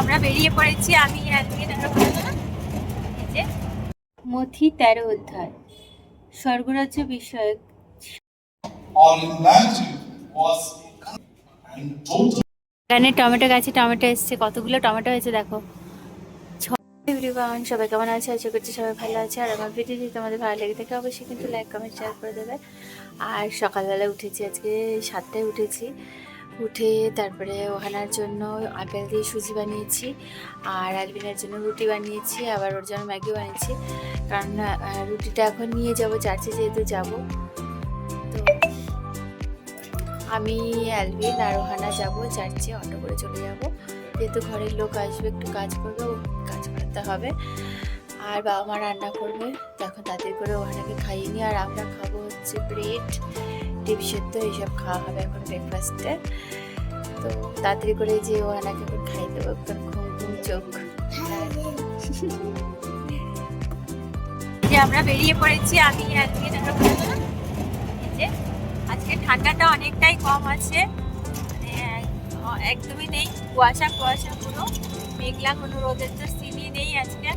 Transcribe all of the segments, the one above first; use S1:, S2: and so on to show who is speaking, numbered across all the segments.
S1: আমরা বেরিয়ে পড়েছি আমি যে মথি তেরো অধ্যায় স্বর্গরাজ্য বিষয়ক। এখানে টমেটো গাছে টমেটো এসছে কতগুলো টমেটো হয়েছে দেখো। এভরিওয়ান সবাই কেমন আছে? আশা করছি সবাই ভালো আছে। আর আমার ভিডিও যদি তোমাদের ভালো লেগে থাকে অবশ্যই কিন্তু লাইক কমেন্ট শেয়ার করে দেবে। আর সকালবেলা উঠেছি আজকে সাতটায় উঠেছি। উঠে তারপরে ওহানার জন্য আপেল দিয়ে সুজি বানিয়েছি আর আলবিনের জন্য রুটি বানিয়েছি, আবার ওর জন্য ম্যাগি বানিয়েছি। কারণ রুটিটা এখন নিয়ে যাব, চার্চে যেহেতু যাব। তো আমি অ্যালভিন আর ওহানা যাব চার্চে, অটো করে চলে যাব। যেহেতু ঘরের লোক আসবে, একটু কাজ করবে, ও কাজ করতে হবে। আর বাবা মা রান্না করবে এখন তাদের করে ওহানাকে খাইয়ে নিই। আর আমরা খাব হচ্ছে ব্রেড ডিপ সেদ্ধ এইসব খাওয়া হবে এখন ব্রেকফাস্টে তো তাড়াতাড়ি করে যে ওহানাকে এখন খাই দেবো এখন ঘুম ঘুম চোখ। যে আমরা বেরিয়ে পড়েছি, আমি আজকে আজকে ঠান্ডাটা অনেকটাই কম আছে। মানে এক- একদমই নেই, কুয়াশা কুয়াশা পুরো মেঘলা কোনো রোদের তো সিনই নেই আজকে।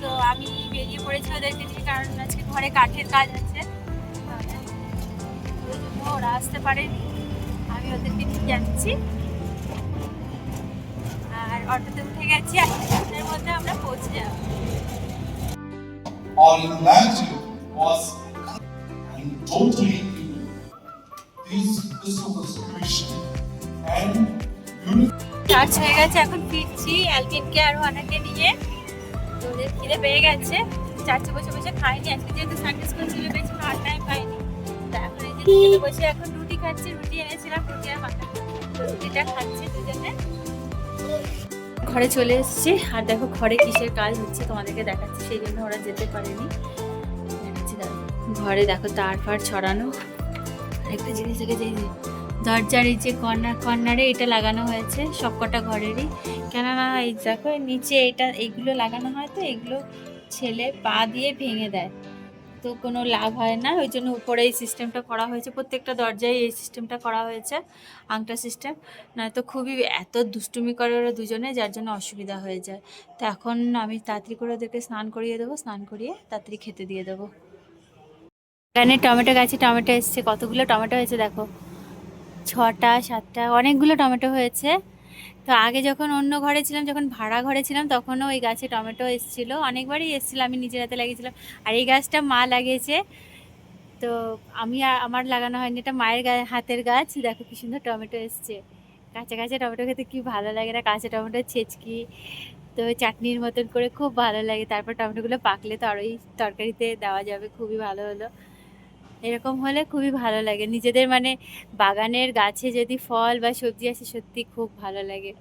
S1: তো আমি বেরিয়ে পড়েছি ওদেরকে কারণ আজকে ঘরে কাঠের কাজ আছে। জন্য ওরা আসতে পারেনি আমি ওদেরকে নিয়ে যাচ্ছি। আর অটোতে উঠে গেছি আর মধ্যে আমরা পৌঁছে যাব।
S2: All imagined was and totally. This, this was creation and
S1: charge হয়ে গেছে এখন ফিরছি অ্যালভিনকে আর ওনাকে নিয়ে। ওদের খিদে পেয়ে গেছে। চার্চে বসে বসে খাইনি আজকে যেহেতু সানডে স্কুল ছিল বেশি খাওয়ার টাইম পাইনি। এখন রুটি খাচ্ছি রুটি খাচ্ছি ঘরে চলে এসছে। আর দেখো, ঘরে কিসের কাজ হচ্ছে তোমাদেরকে দেখাচ্ছি, সেই জন্য ওরা যেতে পারেনি। ঘরে দেখো, তার ফার ছড়ানো। একটা জিনিস দেখে যে দরজার এই যে কর্নার, কর্নারে এটা লাগানো হয়েছে, সবকটা ঘরেরই। কেননা, এই দেখো, নিচে এটা এইগুলো লাগানো হয় তো, এগুলো ছেলে পা দিয়ে ভেঙে দেয়। তো কোনো লাভ হয় না। ওই জন্য উপরে এই সিস্টেমটা করা হয়েছে। প্রত্যেকটা দরজায় এই সিস্টেমটা করা হয়েছে, আংটা সিস্টেম নয়তো খুবই এত দুষ্টুমি করে ওরা দুজনে, যার জন্য অসুবিধা হয়ে যায়। তো এখন আমি তাড়াতাড়ি করে ওদেরকে স্নান করিয়ে দেবো। স্নান করিয়ে তাড়াতাড়ি খেতে দিয়ে দেবো। এখানে টমেটো গাছে টমেটো এসছে। কতগুলো টমেটো হয়েছে দেখো? ছটা, সাতটা, অনেকগুলো টমেটো হয়েছে। তো আগে যখন অন্য ঘরে ছিলাম, যখন ভাড়া ঘরে ছিলাম, তখনও ওই গাছে টমেটো এসেছিল। অনেকবারই এসেছিল, আমি নিজের হাতে লাগিয়েছিলাম। আর এই গাছটা মা লাগিয়েছে। তো আমি আমার লাগানো হয়নি, এটা মায়ের হাতের গাছ। দেখো কি সুন্দর টমেটো এসছে। কাঁচা কাঁচা টমেটো খেতে কি ভালো লাগে না, কাঁচা টমেটো ছেচকি। তো চাটনির মতন করে খুব ভালো লাগে। তারপর টমেটোগুলো পাকলে তো আরোই তরকারিতে দেওয়া যাবে, খুবই ভালো হলো। এরকম হলে খুবই ভালো লাগে। নিজেদের মানে বাগানের গাছে যদি ফল বা সবজি আসে সত্যি খুব ভালো লাগে।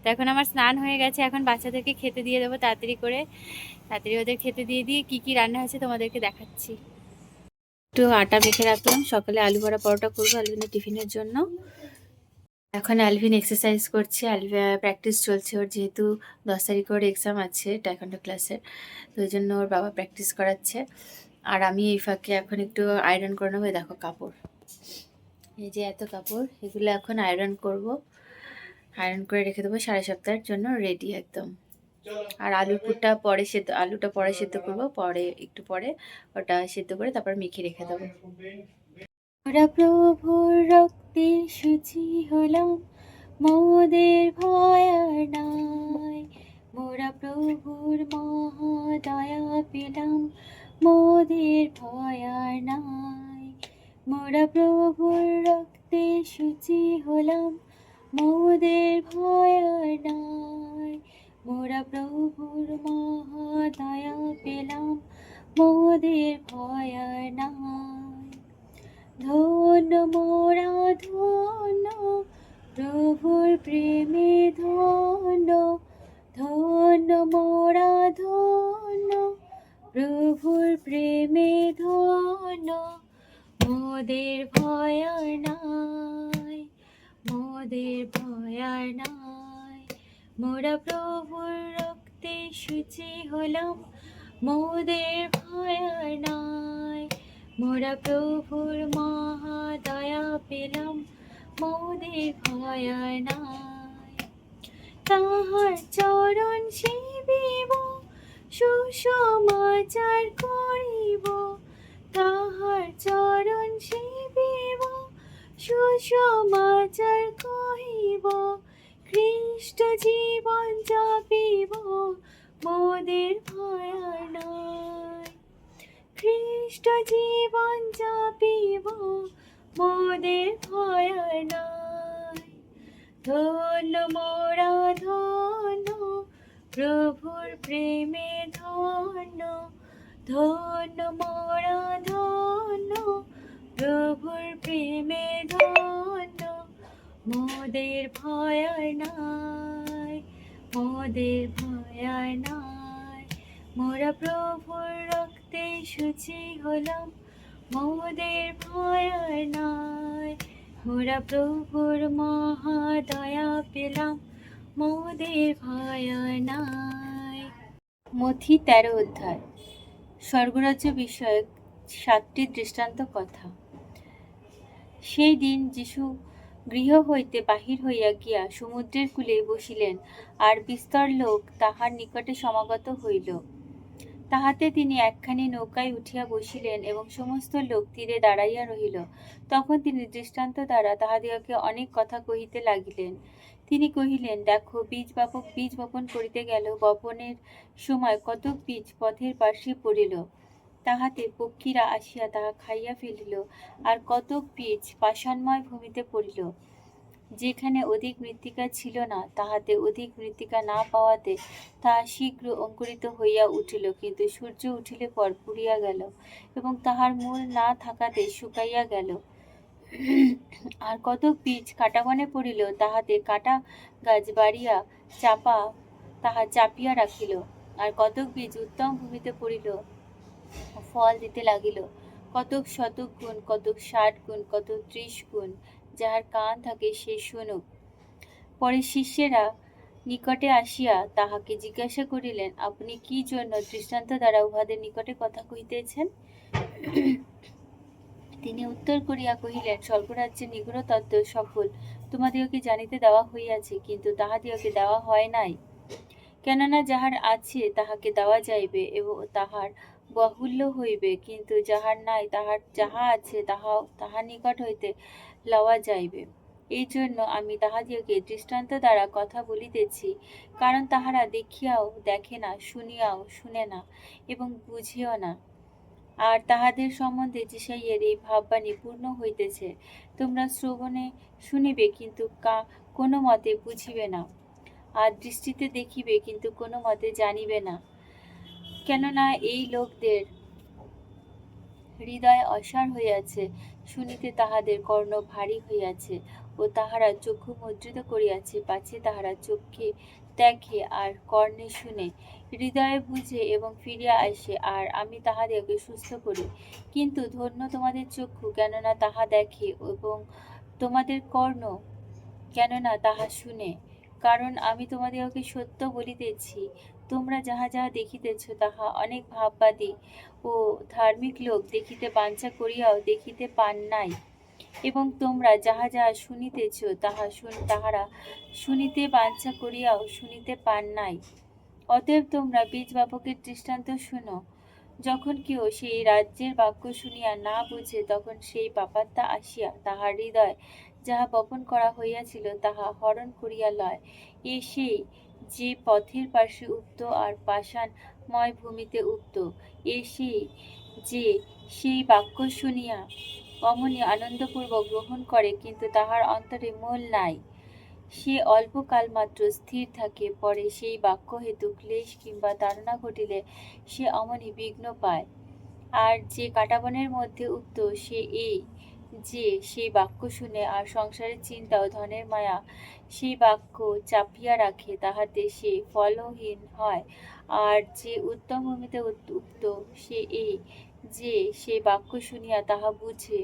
S1: তো এখন আমার স্নান হয়ে গেছে, এখন বাচ্চাদেরকে খেতে দিয়ে দেবো তাড়াতাড়ি করে। তাড়াতাড়ি ওদের খেতে দিয়ে দিয়ে কী কী রান্না হয়েছে তোমাদেরকে দেখাচ্ছি। একটু আটা মেখে রাখলাম, সকালে আলু ভরা পরোটা করব আলভিনের টিফিনের জন্য। এখন আলভিন এক্সারসাইজ করছে, আলভি প্র্যাকটিস চলছে। ওর যেহেতু দশ তারিখ ওর এক্সাম আছে টাইকন্ডো ক্লাসের তো ওই জন্য ওর বাবা প্র্যাকটিস করাচ্ছে। আর আমি এই ফাঁকে এখন একটু আয়রন করে নেব দেখো কাপড়। এই যে এত কাপড়, এগুলো এখন আয়রন করব। আয়রন করে রেখে দেবো সাড়ে সপ্তাহের জন্য রেডি একদম। আর আলুর পরে সেদ্ধ, আলুটা পরে সেদ্ধ করব, পরে, একটু পরে ওটা সেদ্ধ করে তারপর মেখে রেখে দেবো। প্রভুর রক্তে সুচি হলাম, মোদের ভয় নাই। মোরা প্রভুর মহাদয়া পেলাম মোদের ভয় আর নাই। মোরা প্রভুর রক্তে সুচি হলাম, মোদের ভয় আর নাই। মোরা প্রভুর মহাদয়া পেলাম, মোদের ভয় আর নাই। ধন্য মোরা ধন্য, প্রভুর প্রেমে ধন্য ধন্য মোরা ধন্য। প্রভুর প্রেমে ধন্য, মোদের ভয়ার নাই, মোদের ভয়ার নাই। মোরা প্রভুর রক্তে সুচি হলাম, মোদের ভয়ার নাই। মোরা প্রভুর মহাদয়া পেলাম, মোদের ভয়ার নাই। তাহার চরণ সেবিব সুসমাচার করিব, তাহার চরণ সেবিব সুসমাচার কহিব খ্রিস্ট জীবন যাপিব মোদের ভয় নাই খ্রিস্ট জীবন যাপিব মোদের ভয় নাই ধন্য মোরা ধন্য, প্রভুর প্রেমে ধন্য ধন্য মোরা ধন্য, প্রভুর প্রেমে ধন্য, মোদের ভয় নাই মোদের ভয় নাই মোরা প্রভুর রক্তে সুচি হলাম, মোদের ভয় নাই মোরা প্রভুর মহাদয়া পেলাম, মোদের ভয় নাই মথি তেরো অধ্যায়। স্বর্গরাজ্য বিষয়ক সাতটি দৃষ্টান্ত কথা। সেই দিন যিশু গৃহ হইতে বাহির হইয়া গিয়া সমুদ্রের কূলে বসিলেন, আর বিস্তর লোক তাহার নিকটে সমাগত হইল। তাহাতে তিনি একখানি নৌকায় উঠিয়া বসিলেন এবং সমস্ত লোক তীরে দাঁড়াইয়া রহিল। তখন তিনি দৃষ্টান্ত দ্বারা তাহাদিগকে অনেক কথা কহিতে লাগিলেন। তিনি কহিলেন, দেখো, বীজ বাপক, বীজ বপন করিতে গেল, বপনের সময় কতক বীজ পথের পার্শ্বে পড়িল। তাহাতে পক্ষীরা আসিয়া তাহা খাইয়া ফেলিল, আর কতক বীজ পাষাণময় ভূমিতে পড়িল। যেখানে অধিক মৃত্তিকা ছিল না, তাহাতে অধিক মৃত্তিকা না পাওয়াতে তাহা শীঘ্র অঙ্কুরিত হইয়া উঠিল, কিন্তু সূর্য উঠিলে পর পুড়িয়া গেল এবং তাহার মূল না থাকাতে শুকাইয়া গেল। আর কতক বীজ কাটাবনে পড়িল, তাহাতে কাটা গাছ বাড়িয়া চাপা তাহা চাপিয়া রাখিল। আর কতক বীজ উত্তম ভূমিতে পড়িল, ফল দিতে লাগিল। কতক শতক গুণ, কতক ষাট গুণ, কতক ত্রিশ গুণ যাহার কান থাকে সে শুনুক পরে শিষ্যেরা নিকটে আসিয়া তাহাকে জিজ্ঞাসা করিলেন, আপনি কি জন্য দৃষ্টান্ত দ্বারা উহাদের নিকটে কথা কহিতেছেন? তিনি উত্তর করিয়া কহিলেন স্বল্পরাজ্যে নিগ্রহ তত্ত্ব সফল। তোমাদিওকে জানিতে দেওয়া হইয়াছে, কিন্তু তাহাদিওকে দেওয়া হয় নাই। কেননা যাহার আছে তাহাকে দেওয়া যাইবে এবং তাহার বাহুল্য হইবে, কিন্তু যাহার নাই, তাহার যাহা আছে তাহা তাহার নিকট হইতে লওয়া যাইবে। এই জন্য আমি তাহাদিগকে দৃষ্টান্ত দ্বারা কথা বলিতেছি, কারণ তাহারা দেখিয়াও, দেখে না, শুনিয়াও, শুনে না এবং বুঝিও না। আর তাহাদের সম্বন্ধে যিশাইয়ের এই ভাববাণী পূর্ণ হইতেছে, তোমরা শ্রবণে শুনিবে, কিন্তু কা কোনো মতে বুঝিবে না। আর দৃষ্টিতে দেখিবে, কিন্তু কোনো মতে জানিবে না। কেননা এই লোকদের হৃদয় অসার হইয়াছে, শুনিতে তাহাদের কর্ণ ভারী হইয়াছে ও তাহারা চক্ষু মুদ্রিত করিয়াছে, পাছে তাহারা চক্ষে দেখে আর কর্ণে শুনে। হৃদয়ে বুঝে এবং ফিরিয়া আসে, আর আমি তাহাদেরকে সুস্থ করি। কিন্তু ধন্য তোমাদের চক্ষু, কেননা তাহা দেখে এবং তোমাদের কর্ণ, কেননা তাহা শুনে। কারণ আমি তোমাদেরকে সত্য বলিতেছি। তোমরা যাহা যাহা দেখিতেছ, তাহা অনেক ভাববাদী ও ধার্মিক লোক দেখিতে বাঞ্ছা করিয়াও দেখিতে পান নাই। এবং তোমরা যাহা যাহা শুনিতেছ, তাহা শুন, তাহারা শুনিতে বাঞ্ছা করিয়াও শুনিতে পান নাই। অতএব তোমরা বীজ বাপকের দৃষ্টান্ত শুনো। যখন কেউ সেই রাজ্যের বাক্য শুনিয়া না বুঝে, তখন সেই পাপাত্তা আসিয়া তাহার হৃদয় যাহা বপন করা হইয়াছিল, তাহা হরণ করিয়া লয়। এ সেই যে পথের পাশে উক্ত আর পাষাণময় ভূমিতে উক্ত। এ সেই যে সেই বাক্য শুনিয়া অমনি আনন্দপূর্বক গ্রহণ করে, কিন্তু তাহার অন্তরে মূল নাই। সে অল্পকাল মাত্র স্থির থাকে, পরে সেই বাক্য হেতু ক্লেশ কিংবা তাড়না ঘটিলে সে অমনি বিঘ্ন পায়। আর যে কাটাবনের মধ্যে উক্ত, সে এই যে সেই বাক্য শুনে আর সংসারের চিন্তা ও ধনের মায়া সেই বাক্য চাপিয়া রাখে, তাহাতে সে ফলহীন হয়। আর যে উত্তম ভূমিতে উক্ত, সে এই যে সেই বাক্য শুনিয়া তাহা বুঝে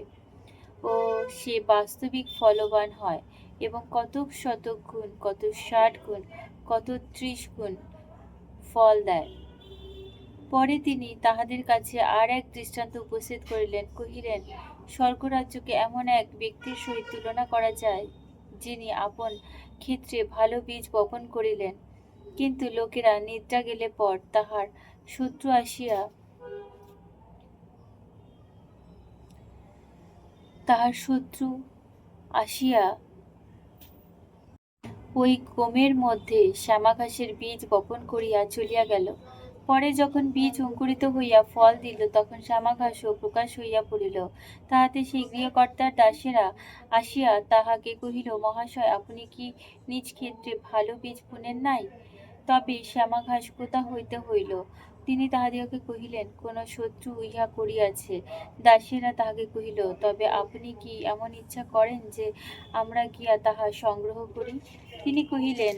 S1: ও সে বাস্তবিক ফলবান হয় এবং কত শতক গুণ, কত ষাট গুণ, কত ত্রিশ গুণ ফল দেয়। পরে তিনি তাহাদের কাছে আর এক দৃষ্টান্ত উপস্থিত করিলেন, কহিলেন স্বর্গরাজ্যকে এমন এক ব্যক্তির সহিত তুলনা করা যায়, যিনি আপন ক্ষেত্রে ভালো বীজ বপন করিলেন। কিন্তু লোকেরা নিদ্রা গেলে পর তাহার শত্রু আসিয়া তাহার শত্রু আসিয়া ওই গমের মধ্যে শ্যামাঘাসের বীজ বপন করিয়া চলিয়া গেল। পরে যখন বীজ অঙ্কুরিত হইয়া ফল দিল, তখন শ্যামাঘাসও প্রকাশ হইয়া পড়িল। তাহাতে সেই গৃহকর্তার দাসেরা আসিয়া তাহাকে কহিল, মহাশয়, আপনি কি নিজ ক্ষেত্রে ভালো বীজ বুনেন নাই? তবে শ্যামাঘাস কোথা হইতে হইল? তিনি তাহাদিগকে কহিলেন, কোন শত্রু ইহা করিয়াছে। দাসীরা তাহাকে কহিল, তবে আপনি কি এমন ইচ্ছা করেন যে আমরা গিয়া তাহা সংগ্রহ করি? তিনি কহিলেন,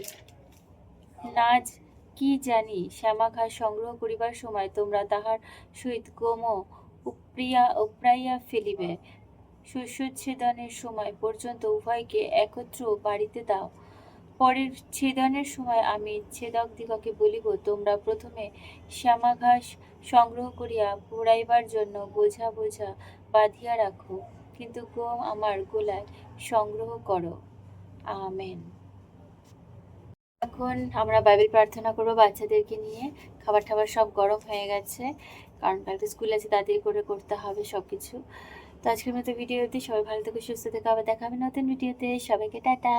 S1: না জ- কি জানি শ্যামাঘাস সংগ্রহ করিবার সময় তোমরা তাহার সহিত গোম উপরিয়া, উপরাইয়া ফেলিবে। শস্যচ্ছেদনের সময় পর্যন্ত উভয়কে একত্র বাড়িতে দাও। পরের ছেদনের সময় আমি ছেদক দিগকে বলিব, তোমরা প্রথমে শ্যামাঘাস সংগ্রহ করিয়া পোড়াইবার জন্য বোঝা বোঝা বাঁধিয়া রাখো, কিন্তু গম আমার গোলায় সংগ্রহ করো। আমেন। এখন আমরা বাইবেল প্রার্থনা করব বাচ্চাদেরকে নিয়ে। খাবার টাবার সব গরম হয়ে গেছে। কারণ কালকে স্কুল আছে তাদের করে করতে হবে সব কিছু তো আজকের মতো ভিডিওতে সবাই ভালো থেকে, সুস্থ থেকে। আবার দেখা হবে নতুন ভিডিওতে। সবাইকে টাটা।